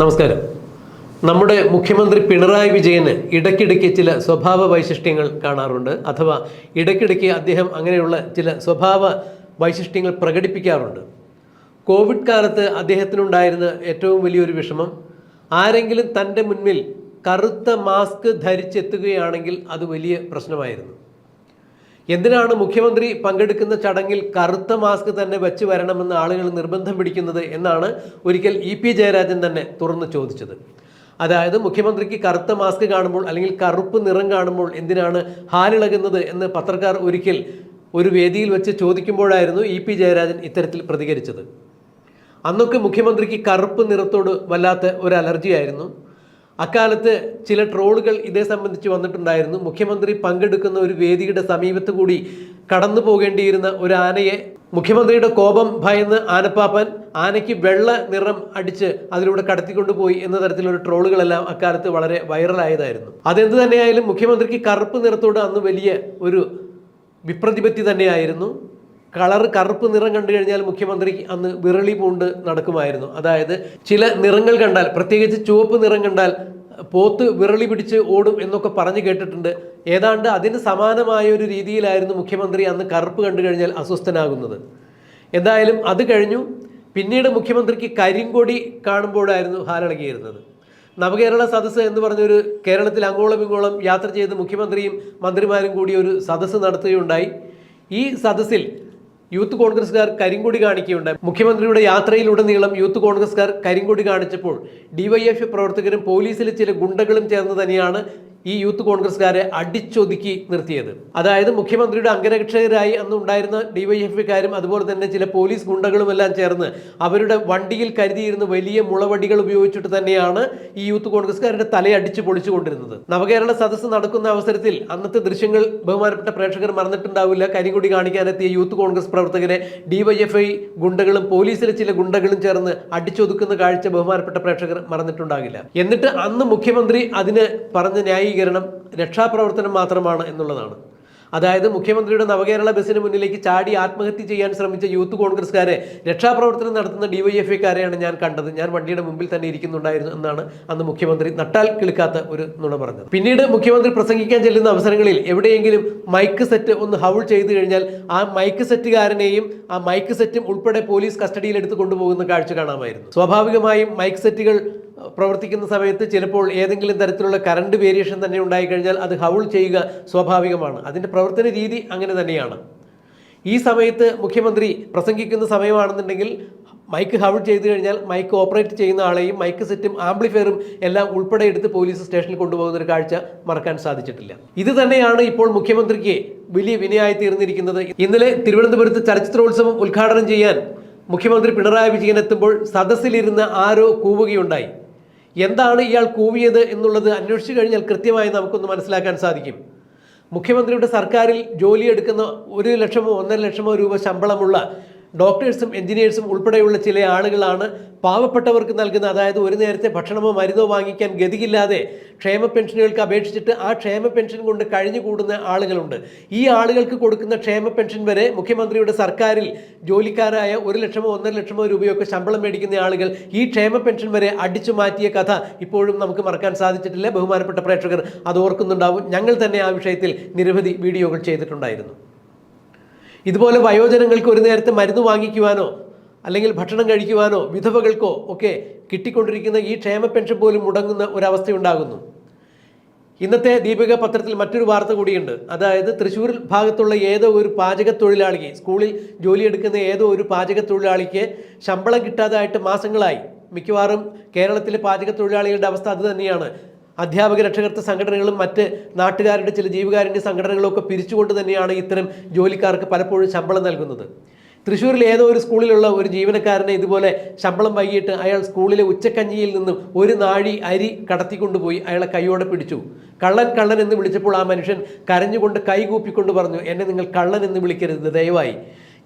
നമസ്കാരം. നമ്മുടെ മുഖ്യമന്ത്രി പിണറായി വിജയന് ഇടയ്ക്കിടയ്ക്ക് ചില സ്വഭാവ വൈശിഷ്ട്യങ്ങൾ കാണാറുണ്ട്. അഥവാ ഇടയ്ക്കിടയ്ക്ക് അദ്ദേഹം അങ്ങനെയുള്ള ചില സ്വഭാവ വൈശിഷ്ട്യങ്ങൾ പ്രകടിപ്പിക്കാറുണ്ട്. കോവിഡ് കാലത്ത് അദ്ദേഹത്തിനുണ്ടായിരുന്ന ഏറ്റവും വലിയൊരു വിഷമം ആരെങ്കിലും തന്റെ മുന്നിൽ കറുത്ത മാസ്ക് ധരിച്ചെത്തുകയാണെങ്കിൽ അത് വലിയ പ്രശ്നമായിരുന്നു. എന്തിനാണ് മുഖ്യമന്ത്രി പങ്കെടുക്കുന്ന ചടങ്ങിൽ കറുത്ത മാസ്ക് തന്നെ വെച്ച് വരണമെന്ന് ആളുകൾ നിർബന്ധം പിടിക്കുന്നത് എന്നാണ് ഒരിക്കൽ ഇ പി ജയരാജൻ തന്നെ തുറന്നു ചോദിച്ചത്. അതായത് മുഖ്യമന്ത്രിക്ക് കറുത്ത മാസ്ക് കാണുമ്പോൾ അല്ലെങ്കിൽ കറുപ്പ് നിറം കാണുമ്പോൾ എന്തിനാണ് ഹാലിളകുന്നത് എന്ന് പത്രക്കാർ ഒരിക്കൽ ഒരു വേദിയിൽ വെച്ച് ചോദിക്കുമ്പോഴായിരുന്നു ഇ പി ജയരാജൻ ഇത്തരത്തിൽ പ്രതികരിച്ചത്. അന്നൊക്കെ മുഖ്യമന്ത്രിക്ക് കറുപ്പ് നിറത്തോട് വല്ലാത്ത ഒരു അലർജിയായിരുന്നു. അക്കാലത്ത് ചില ട്രോളുകൾ ഇതേ സംബന്ധിച്ച് വന്നിട്ടുണ്ടായിരുന്നു. മുഖ്യമന്ത്രി പങ്കെടുക്കുന്ന ഒരു വേദിയുടെ സമീപത്ത് കൂടി കടന്നു പോകേണ്ടിയിരുന്ന ഒരു ആനയെ മുഖ്യമന്ത്രിയുടെ കോപം ഭയന്ന് ആനപ്പാപ്പൻ ആനയ്ക്ക് വെള്ള നിറം അടിച്ച് അതിലൂടെ കടത്തിക്കൊണ്ടുപോയി എന്ന തരത്തിലൊരു ട്രോളുകളെല്ലാം അക്കാലത്ത് വളരെ വൈറലായതായിരുന്നു. അതെന്ത് തന്നെയായാലും മുഖ്യമന്ത്രിക്ക് കറുപ്പ് നിറത്തോട് അന്ന് വലിയ ഒരു വിപ്രതിപത്തി തന്നെയായിരുന്നു. കളർ കറുപ്പ് നിറം കണ്ടു കഴിഞ്ഞാൽ മുഖ്യമന്ത്രി അന്ന് വിരളി പൂണ്ട് നടക്കുമായിരുന്നു. അതായത് ചില നിറങ്ങൾ കണ്ടാൽ പ്രത്യേകിച്ച് ചുവപ്പ് നിറം കണ്ടാൽ പോത്ത് വിരളി പിടിച്ച് ഓടും എന്നൊക്കെ പറഞ്ഞു കേട്ടിട്ടുണ്ട്. ഏതാണ്ട് അതിന് സമാനമായ ഒരു രീതിയിലായിരുന്നു മുഖ്യമന്ത്രി അന്ന് കറുപ്പ് കണ്ടു കഴിഞ്ഞാൽ അസ്വസ്ഥനാകുന്നത്. എന്തായാലും അത് കഴിഞ്ഞു. പിന്നീട് മുഖ്യമന്ത്രിക്ക് കരിങ്കൊടി കാണുമ്പോഴായിരുന്നു ഹാലിളകിയിരുന്നത് നവകേരള സദസ്സ് എന്ന് പറഞ്ഞൊരു കേരളത്തിൽ അങ്ങോളം ഇങ്ങോളം യാത്ര ചെയ്ത് മുഖ്യമന്ത്രിയും മന്ത്രിമാരും കൂടി ഒരു സദസ്സ് നടത്തുകയുണ്ടായി. ഈ സദസ്സിൽ യൂത്ത് കോൺഗ്രസ്സുകാർ കരിങ്കൊടി കാണിക്കുകയുണ്ടായി. മുഖ്യമന്ത്രിയുടെ യാത്രയിലുടനീളം യൂത്ത് കോൺഗ്രസ്സുകാർ കരിങ്കൊടി കാണിച്ചപ്പോൾ ഡിവൈഎഫ് പ്രവർത്തകരും പോലീസിലെ ചില ഗുണ്ടകളും ചേർന്ന് തന്നെയാണ് ഈ യൂത്ത് കോൺഗ്രസ്സുകാരെ അടിച്ചൊതുക്കി നിർത്തിയത്. അതായത് മുഖ്യമന്ത്രിയുടെ അംഗരക്ഷകരായി അന്ന് ഉണ്ടായിരുന്ന ഡിവൈഎഫ്കാരും അതുപോലെ തന്നെ ചില പോലീസ് ഗുണ്ടകളുമെല്ലാം ചേർന്ന് അവരുടെ വണ്ടിയിൽ കരുതിയിരുന്ന വലിയ മുളവടികൾ ഉപയോഗിച്ചിട്ട് തന്നെയാണ് ഈ യൂത്ത് കോൺഗ്രസ്സുകാരുടെ തലയടിച്ച് പൊളിച്ചുകൊണ്ടിരുന്നത്. നവകേരള സദസ്സ് നടക്കുന്ന അവസരത്തിൽ അന്നത്തെ ദൃശ്യങ്ങൾ ബഹുമാനപ്പെട്ട പ്രേക്ഷകർ മറന്നിട്ടുണ്ടാവില്ല. കരിങ്കൊടി കാണിക്കാനെത്തിയ യൂത്ത് കോൺഗ്രസ് പ്രവർത്തകരെ ഡിവൈഎഫ്ഐ ഗുണ്ടകളും പോലീസിലെ ചില ഗുണ്ടകളും ചേർന്ന് അടിച്ചൊതുക്കുന്ന കാഴ്ച ബഹുമാനപ്പെട്ട പ്രേക്ഷകർ മറന്നിട്ടുണ്ടാകില്ല. എന്നിട്ട് അന്ന് മുഖ്യമന്ത്രി അതിന് പറഞ്ഞ ന്യായീകരണം രക്ഷാപ്രവർത്തനം മാത്രമാണ് എന്നുള്ളതാണ്. അതായത് മുഖ്യമന്ത്രിയുടെ നവകേരള ബസ്സിന് മുന്നിലേക്ക് ചാടി ആത്മഹത്യ ചെയ്യാൻ ശ്രമിച്ച യൂത്ത് കോൺഗ്രസ്സുകാരെ രക്ഷാപ്രവർത്തനം നടത്തുന്ന ഡിവൈഎഫ്ഐക്കാരെയാണ് ഞാൻ കണ്ടത്. ഞാൻ വണ്ടിയുടെ മുമ്പിൽ തന്നെ ഇരിക്കുന്നുണ്ടായിരുന്നു എന്നാണ് അന്ന് മുഖ്യമന്ത്രി നട്ടാൽ കിളിക്കാത്ത ഒരു നുണ പറഞ്ഞത്. പിന്നീട് മുഖ്യമന്ത്രി പ്രസംഗിക്കാൻ ചെല്ലുന്ന അവസരങ്ങളിൽ എവിടെയെങ്കിലും മൈക്ക് സെറ്റ് ഒന്ന് ഹൗൾ ചെയ്തു കഴിഞ്ഞാൽ ആ മൈക്ക് സെറ്റുകാരനെയും ആ മൈക്ക് സെറ്റും ഉൾപ്പെടെ പോലീസ് കസ്റ്റഡിയിൽ എടുത്ത് കൊണ്ടുപോകുന്ന കാഴ്ച കാണാമായിരുന്നു. സ്വാഭാവികമായും മൈക്ക് സെറ്റുകൾ പ്രവർത്തിക്കുന്ന സമയത്ത് ചിലപ്പോൾ ഏതെങ്കിലും തരത്തിലുള്ള കറണ്ട് വേരിയേഷൻ തന്നെ ഉണ്ടായിക്കഴിഞ്ഞാൽ അത് ഹൗൾ ചെയ്യുക സ്വാഭാവികമാണ്. അതിന്റെ പ്രവർത്തന രീതി അങ്ങനെ തന്നെയാണ്. ഈ സമയത്ത് മുഖ്യമന്ത്രി പ്രസംഗിക്കുന്ന സമയമാണെന്നുണ്ടെങ്കിൽ മൈക്ക് ഹൗൾ ചെയ്തു കഴിഞ്ഞാൽ മൈക്ക് ഓപ്പറേറ്റ് ചെയ്യുന്ന ആളെയും മൈക്ക് സെറ്റും ആംപ്ലിഫയറും എല്ലാം ഉൾപ്പെടെ എടുത്ത് പോലീസ് സ്റ്റേഷനിൽ കൊണ്ടുപോകുന്ന ഒരു കാഴ്ച മറക്കാൻ സാധിച്ചിട്ടില്ല. ഇത് തന്നെയാണ് ഇപ്പോൾ മുഖ്യമന്ത്രിക്ക് വലിയ വിനയായി തീർന്നിരിക്കുന്നത്. ഇന്നലെ തിരുവനന്തപുരത്ത് ചലച്ചിത്രോത്സവം ഉദ്ഘാടനം ചെയ്യാൻ മുഖ്യമന്ത്രി പിണറായി വിജയൻ എത്തുമ്പോൾ സദസ്സിലിരുന്ന് ആരോ കൂവുകയുണ്ടായി. എന്താണ് ഇയാൾ കൂവിയത് എന്നുള്ളത് അന്വേഷിച്ചു കഴിഞ്ഞാൽ കൃത്യമായി നമുക്കൊന്ന് മനസ്സിലാക്കാൻ സാധിക്കും. മുഖ്യമന്ത്രിയുടെ സർക്കാരിൽ ജോലിയെടുക്കുന്ന ഒരു ലക്ഷമോ ഒന്നര ലക്ഷമോ രൂപ ശമ്പളമുള്ള ഡോക്ടേഴ്സും എഞ്ചിനീയേഴ്സും ഉൾപ്പെടെയുള്ള ചില ആളുകളാണ് പാവപ്പെട്ടവർക്ക് നൽകുന്ന അതായത് ഒരു നേരത്തെ ഭക്ഷണമോ മരുന്നോ വാങ്ങിക്കാൻ ഗതിയില്ലാതെ ക്ഷേമ പെൻഷനുകൾക്ക് അപേക്ഷിച്ചിട്ട് ആ ക്ഷേമ പെൻഷൻ കൊണ്ട് കഴിഞ്ഞുകൂടുന്ന ആളുകളുണ്ട്. ഈ ആളുകൾക്ക് കൊടുക്കുന്ന ക്ഷേമ പെൻഷൻ വരെ മുഖ്യമന്ത്രിയുടെ സർക്കാരിൽ ജോലിക്കാരായ ഒരു ലക്ഷമോ ഒന്നര ലക്ഷമോ രൂപയൊക്കെ ശമ്പളം മേടിക്കുന്ന ആളുകൾ ഈ ക്ഷേമ പെൻഷൻ വരെ അടിച്ചു മാറ്റിയ കഥ ഇപ്പോഴും നമുക്ക് മറക്കാൻ സാധിച്ചിട്ടില്ല. ബഹുമാനപ്പെട്ട പ്രേക്ഷകർ അത് ഓർക്കുന്നുണ്ടാവും. ഞങ്ങൾ തന്നെ ആ വിഷയത്തിൽ നിരവധി വീഡിയോകൾ ചെയ്തിട്ടുണ്ടായിരുന്നു. ഇതുപോലെ വയോജനങ്ങൾക്ക് ഒരു നേരത്തെ മരുന്ന് വാങ്ങിക്കുവാനോ അല്ലെങ്കിൽ ഭക്ഷണം കഴിക്കുവാനോ വിധവകൾക്കോ ഒക്കെ കിട്ടിക്കൊണ്ടിരിക്കുന്ന ഈ ക്ഷേമ പെൻഷൻ പോലും മുടങ്ങുന്ന ഒരവസ്ഥയുണ്ടാകുന്നു. ഇന്നത്തെ ദീപിക പത്രത്തിൽ മറ്റൊരു വാർത്ത കൂടിയുണ്ട്. അതായത് തൃശ്ശൂർ ഭാഗത്തുള്ള ഏതോ ഒരു പാചക തൊഴിലാളിക്ക് സ്കൂളിൽ ജോലിയെടുക്കുന്ന ഏതോ ഒരു പാചക തൊഴിലാളിക്ക് ശമ്പളം കിട്ടാതായിട്ട് മാസങ്ങളായി. മിക്കവാറും കേരളത്തിലെ പാചക തൊഴിലാളികളുടെ അവസ്ഥ അത് തന്നെയാണ്. അധ്യാപക രക്ഷകർത്ത സംഘടനകളും മറ്റ് നാട്ടുകാരുടെ ചില ജീവകാരുണ്യ സംഘടനകളും ഒക്കെ പിരിച്ചുകൊണ്ട് തന്നെയാണ് ഇത്തരം ജോലിക്കാർക്ക് പലപ്പോഴും ശമ്പളം നൽകുന്നത്. തൃശ്ശൂരിൽ ഏതോ ഒരു സ്കൂളിലുള്ള ഒരു ജീവനക്കാരനെ ഇതുപോലെ ശമ്പളം വൈകിട്ട് അയാൾ സ്കൂളിലെ ഉച്ചക്കഞ്ഞിയിൽ നിന്നും ഒരു നാഴി അരി കടത്തിക്കൊണ്ടുപോയി അയാളെ കൈയോടെ പിടിച്ചു. കള്ളൻ കള്ളൻ എന്ന് വിളിച്ചപ്പോൾ ആ മനുഷ്യൻ കരഞ്ഞുകൊണ്ട് കൈകൂപ്പിക്കൊണ്ട് പറഞ്ഞു എന്നെ നിങ്ങൾ കള്ളൻ എന്ന് വിളിക്കരുത് ദയവായി.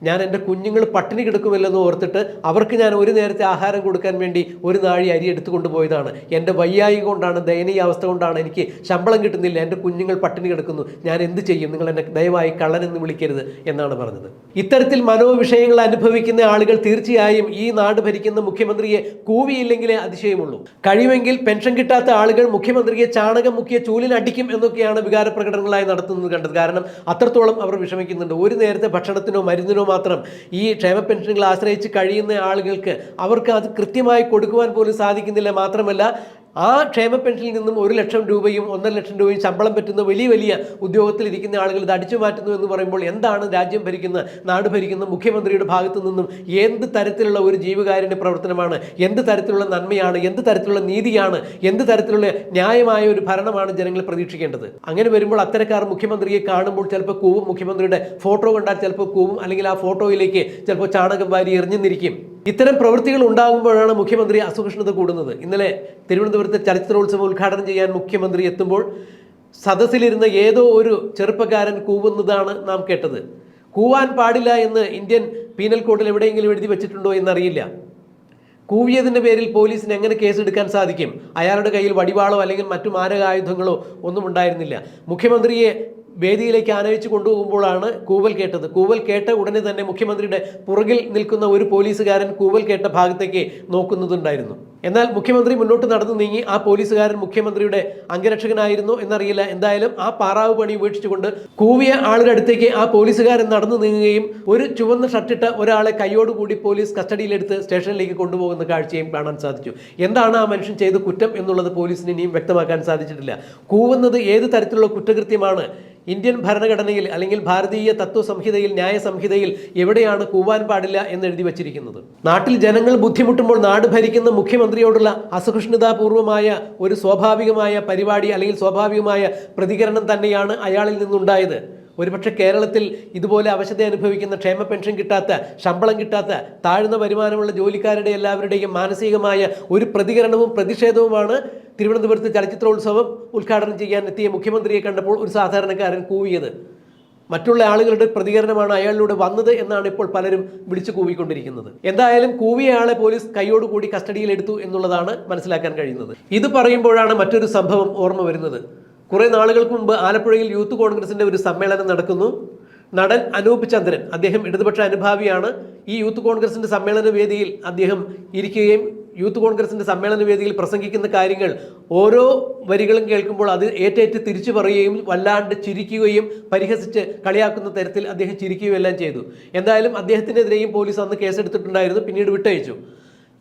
ഞാൻ എന്റെ കുഞ്ഞുങ്ങൾ പട്ടിണി കിടക്കുമല്ലെന്ന് ഓർത്തിട്ട് അവർക്ക് ഞാൻ ഒരു നേരത്തെ ആഹാരം കൊടുക്കാൻ വേണ്ടി ഒരു നാഴി അരി എടുത്തു കൊണ്ടുപോയതാണ് എന്റെ വയ്യായി കൊണ്ടാണ് ദയനീയ അവസ്ഥ കൊണ്ടാണ് എനിക്ക് ശമ്പളം കിട്ടുന്നില്ല. എന്റെ കുഞ്ഞുങ്ങൾ പട്ടിണി കിടക്കുന്നു. ഞാൻ എന്ത് ചെയ്യും? നിങ്ങൾ എന്നെ ദയവായി കള്ളനെന്ന് വിളിക്കരുത് എന്നാണ് പറഞ്ഞത്. ഇത്തരത്തിൽ മനോവിഷയങ്ങൾ അനുഭവിക്കുന്ന ആളുകൾ തീർച്ചയായും ഈ നാട് ഭരിക്കുന്ന മുഖ്യമന്ത്രിയെ കൂവിയില്ലെങ്കിലേ അതിശയമുള്ളൂ. കഴിവെങ്കിൽ പെൻഷൻ കിട്ടാത്ത ആളുകൾ മുഖ്യമന്ത്രിയെ ചാണകം മുക്കിയ ചൂലിൽ അടിക്കും എന്നൊക്കെയാണ് വികാര പ്രകടനങ്ങളായി നടത്തുന്നത് കണ്ടത്. കാരണം അത്രത്തോളം അവർ വിഷമിക്കുന്നുണ്ട്. ഒരു നേരത്തെ ഭക്ഷണത്തിനോ മരുന്നിനോ മാത്രം ഈ ക്ഷേമ പെൻഷനുകൾ ആശ്രയിച്ച് കഴിയുന്ന ആളുകൾക്ക് അവർക്ക് അത് കൃത്യമായി കൊടുക്കുവാൻ പോലും സാധിക്കുന്നില്ല. മാത്രമല്ല ആ ക്ഷേമ പെൻഷനിൽ നിന്നും ഒരു ലക്ഷം രൂപയും ഒന്നര ലക്ഷം രൂപയും ശമ്പളം പറ്റുന്ന വലിയ വലിയ ഉദ്യോഗത്തിൽ ഇരിക്കുന്ന ആളുകൾ ഇത് അടിച്ചു മാറ്റുന്നു എന്ന് പറയുമ്പോൾ എന്താണ് രാജ്യം ഭരിക്കുന്ന നാട് ഭരിക്കുന്ന മുഖ്യമന്ത്രിയുടെ ഭാഗത്തു നിന്നും എന്ത് തരത്തിലുള്ള ഒരു ജീവകാരുണ്യ പ്രവർത്തനമാണ് എന്ത് തരത്തിലുള്ള നന്മയാണ് എന്ത് തരത്തിലുള്ള നീതിയാണ് എന്ത് തരത്തിലുള്ള ന്യായമായ ഒരു ഭരണമാണ് ജനങ്ങൾ പ്രതീക്ഷിക്കേണ്ടത്? അങ്ങനെ വരുമ്പോൾ അത്തരക്കാർ മുഖ്യമന്ത്രിയെ കാണുമ്പോൾ ചിലപ്പോൾ കൂവും മുഖ്യമന്ത്രിയുടെ ഫോട്ടോ കണ്ടാൽ ചിലപ്പോൾ കൂവും അല്ലെങ്കിൽ ആ ഫോട്ടോയിലേക്ക് ചിലപ്പോൾ ചാണകം വാരി എറിഞ്ഞെന്നിരിക്കും ഇത്തരം പ്രവൃത്തികൾ ഉണ്ടാകുമ്പോഴാണ് മുഖ്യമന്ത്രി അസഹിഷ്ണുത കൂടുന്നത്. ഇന്നലെ തിരുവനന്തപുരത്തെ ചലച്ചിത്രോത്സവം ഉദ്ഘാടനം ചെയ്യാൻ മുഖ്യമന്ത്രി എത്തുമ്പോൾ സദസ്സിലിരുന്ന ഏതോ ഒരു ചെറുപ്പക്കാരൻ കൂവുന്നതാണ് നാം കേട്ടത്. കൂവാൻ പാടില്ല എന്ന് ഇന്ത്യൻ പീനൽ കോഡിൽ എവിടെയെങ്കിലും എഴുതി വെച്ചിട്ടുണ്ടോ എന്നറിയില്ല. കൂവിയതിന്റെ പേരിൽ പോലീസിന് എങ്ങനെ കേസെടുക്കാൻ സാധിക്കും? അയാളുടെ കയ്യിൽ വടിവാളോ അല്ലെങ്കിൽ മറ്റു മാരകായുധങ്ങളോ ഒന്നും ഉണ്ടായിരുന്നില്ല. മുഖ്യമന്ത്രിയെ വേദിയിലേക്ക് ആനയിച്ചു കൊണ്ടുപോകുമ്പോഴാണ് കൂവൽ കേട്ടത്. കൂവൽ കേട്ട ഉടനെ തന്നെ മുഖ്യമന്ത്രിയുടെ പുറകിൽ നിൽക്കുന്ന ഒരു പോലീസുകാരൻ കൂവൽ കേട്ട ഭാഗത്തേക്ക് നോക്കുന്നതുണ്ടായിരുന്നു. എന്നാൽ മുഖ്യമന്ത്രി മുന്നോട്ട് നടന്നു നീങ്ങി ആ പോലീസുകാരൻ മുഖ്യമന്ത്രിയുടെ അംഗരക്ഷകനായിരുന്നു എന്നറിയില്ല. എന്തായാലും ആ പാറാവ് പണി ഉപേക്ഷിച്ചുകൊണ്ട് കൂവിയ ആളുടെ അടുത്തേക്ക് ആ പോലീസുകാരൻ നടന്നു നീങ്ങുകയും ഒരു ചുവന്ന ഷർട്ടിട്ട ഒരാളെ കൈയോടുകൂടി പോലീസ് കസ്റ്റഡിയിലെടുത്ത് സ്റ്റേഷനിലേക്ക് കൊണ്ടുപോകുന്ന കാഴ്ചയും കാണാൻ സാധിച്ചു. എന്താണ് ആ മനുഷ്യൻ ചെയ്ത കുറ്റം എന്നുള്ളത് പോലീസിന് ഇനിയും വ്യക്തമാക്കാൻ സാധിച്ചിട്ടില്ല. കൂവുന്നത് ഏത് തരത്തിലുള്ള കുറ്റകൃത്യമാണ്? ഇന്ത്യൻ ഭരണഘടനയിൽ അല്ലെങ്കിൽ ഭാരതീയ തത്വ സംഹിതയിൽ ന്യായ സംഹിതയിൽ എവിടെയാണ് കൂവാൻ പാടില്ല എന്ന് എഴുതി വച്ചിരിക്കുന്നത്? നാട്ടിൽ ജനങ്ങൾ ബുദ്ധിമുട്ടുമ്പോൾ നാട് ഭരിക്കുന്ന മുഖ്യമന്ത്രിയോടുള്ള അസഹിഷ്ണുതാപൂർവമായ ഒരു സ്വാഭാവികമായ പരിപാടി അല്ലെങ്കിൽ സ്വാഭാവികമായ പ്രതികരണം തന്നെയാണ് അയാളിൽ നിന്നുണ്ടായത്. ഒരുപക്ഷെ കേരളത്തിൽ ഇതുപോലെ അവശത അനുഭവിക്കുന്ന ക്ഷേമ പെൻഷൻ കിട്ടാത്ത ശമ്പളം കിട്ടാത്ത താഴ്ന്ന വരുമാനമുള്ള ജോലിക്കാരുടെ എല്ലാവരുടെയും മാനസികമായ ഒരു പ്രതികരണവും പ്രതിഷേധവുമാണ് തിരുവനന്തപുരത്ത് ചലച്ചിത്രോത്സവം ഉദ്ഘാടനം ചെയ്യാൻ എത്തിയ മുഖ്യമന്ത്രിയെ കണ്ടപ്പോൾ ഒരു സാധാരണക്കാരൻ കൂവിയത്. മറ്റുള്ള ആളുകളുടെ പ്രതികരണമാണ് അയാളിലൂടെ വന്നത് എന്നാണ് ഇപ്പോൾ പലരും വിളിച്ചു കൂവിക്കൊണ്ടിരിക്കുന്നത്. എന്തായാലും കൂവിയയാളെ പോലീസ് കൈയോടുകൂടി കസ്റ്റഡിയിലെടുത്തു എന്നുള്ളതാണ് മനസ്സിലാക്കാൻ കഴിയുന്നത്. ഇത് പറയുമ്പോഴാണ് മറ്റൊരു സംഭവം ഓർമ്മ വരുന്നത്. കുറേ നാളുകൾക്ക് മുമ്പ് ആലപ്പുഴയിൽ യൂത്ത് കോൺഗ്രസിന്റെ ഒരു സമ്മേളനം നടക്കുന്നു. നടൻ അനൂപ് ചന്ദ്രൻ അദ്ദേഹം ഇടതുപക്ഷ അനുഭാവിയാണ്. ഈ യൂത്ത് കോൺഗ്രസിന്റെ സമ്മേളന വേദിയിൽ അദ്ദേഹം ഇരിക്കുകയും യൂത്ത് കോൺഗ്രസിന്റെ സമ്മേളന വേദിയിൽ പ്രസംഗിക്കുന്ന കാര്യങ്ങൾ ഓരോ വരികളും കേൾക്കുമ്പോൾ അത് ഏറ്റേറ്റ് തിരിച്ചു പറയുകയും വല്ലാണ്ട് ചിരിക്കുകയും പരിഹസിച്ച് കളിയാക്കുന്ന തരത്തിൽ അദ്ദേഹം ചിരിക്കുകയും എല്ലാം ചെയ്തു. എന്തായാലും അദ്ദേഹത്തിനെതിരെയും പോലീസ് അന്ന് കേസെടുത്തിട്ടുണ്ടായിരുന്നു പിന്നീട് വിട്ടയച്ചു.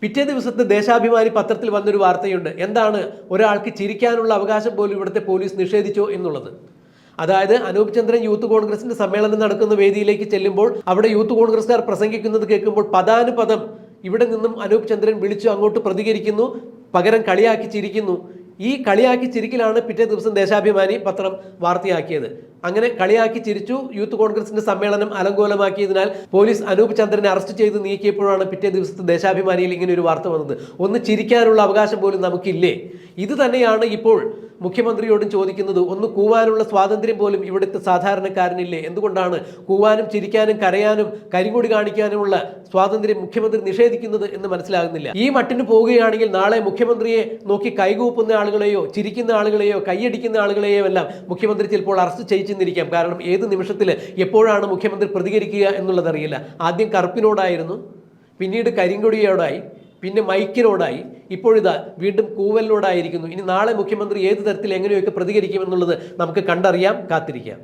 പിറ്റേ ദിവസത്തെ ദേശാഭിമാനി പത്രത്തിൽ വന്നൊരു വാർത്തയുണ്ട്. എന്താണ് ഒരാൾക്ക് ചിരിക്കാനുള്ള അവകാശം പോലും ഇവിടുത്തെ പോലീസ് നിഷേധിച്ചോ എന്നുള്ളത്? അതായത് അനൂപ് ചന്ദ്രൻ യൂത്ത് കോൺഗ്രസിന്റെ സമ്മേളനം നടക്കുന്ന വേദിയിലേക്ക് ചെല്ലുമ്പോൾ അവിടെ യൂത്ത് കോൺഗ്രസ്സുകാർ പ്രസംഗിക്കുന്നത് കേൾക്കുമ്പോൾ പദാനുപദം ഇവിടെ നിന്നും അനൂപ് ചന്ദ്രൻ വിളിച്ചു അങ്ങോട്ട് പ്രതികരിക്കുന്നു പകരം കളിയാക്കി ചിരിക്കുന്നു. ഈ കളിയാക്കി ചിരിക്കലാണ് പിറ്റേ ദിവസം ദേശാഭിമാനി പത്രം വാർത്തയാക്കിയത്. അങ്ങനെ കളിയാക്കി ചിരിച്ചു യൂത്ത് കോൺഗ്രസിന്റെ സമ്മേളനം അലങ്കോലമാക്കിയതിനാൽ പോലീസ് അനൂപ് ചന്ദ്രനെ അറസ്റ്റ് ചെയ്ത് നീക്കിയപ്പോഴാണ് പിറ്റേ ദിവസത്തെ ദേശാഭിമാനിയിൽ ഇങ്ങനെ ഒരു വാർത്ത വന്നത്. ഒന്ന് ചിരിക്കാനുള്ള അവകാശം പോലും നമുക്കില്ലേ? ഇത് തന്നെയാണ് ഇപ്പോൾ മുഖ്യമന്ത്രിയോടും ചോദിക്കുന്നത്. ഒന്ന് കൂവാനുള്ള സ്വാതന്ത്ര്യം പോലും ഇവിടുത്തെ സാധാരണക്കാരനില്ലേ? എന്തുകൊണ്ടാണ് കൂവാനും ചിരിക്കാനും കരയാനും കരിങ്കൊടി കാണിക്കാനുമുള്ള സ്വാതന്ത്ര്യം മുഖ്യമന്ത്രി നിഷേധിക്കുന്നത് എന്ന് മനസ്സിലാകുന്നില്ല. ഈ മട്ടിന് പോവുകയാണെങ്കിൽ നാളെ മുഖ്യമന്ത്രിയെ നോക്കി കൈകൂപ്പുന്ന ആളുകളെയോ ചിരിക്കുന്ന ആളുകളെയോ കൈയടിക്കുന്ന ആളുകളെയോ എല്ലാം മുഖ്യമന്ത്രി ചിലപ്പോൾ അറസ്റ്റ് ചെയ്യിച്ചെന്നിരിക്കാം. കാരണം ഏത് നിമിഷത്തിൽ എപ്പോഴാണ് മുഖ്യമന്ത്രി പ്രതികരിക്കുക എന്നുള്ളതറിയില്ല ആദ്യം കറുപ്പിനോടായിരുന്നു പിന്നീട് കരിങ്കൊടിയോടായി പിന്നെ മൈക്കിനോടായി ഇപ്പോഴിതാ വീണ്ടും കൂവലിനോടായിരിക്കുന്നു. ഇനി നാളെ മുഖ്യമന്ത്രി ഏത് തരത്തിൽ എങ്ങനെയൊക്കെ പ്രതികരിക്കുമെന്നുള്ളത് നമുക്ക് കണ്ടറിയാം കാത്തിരിക്കാം.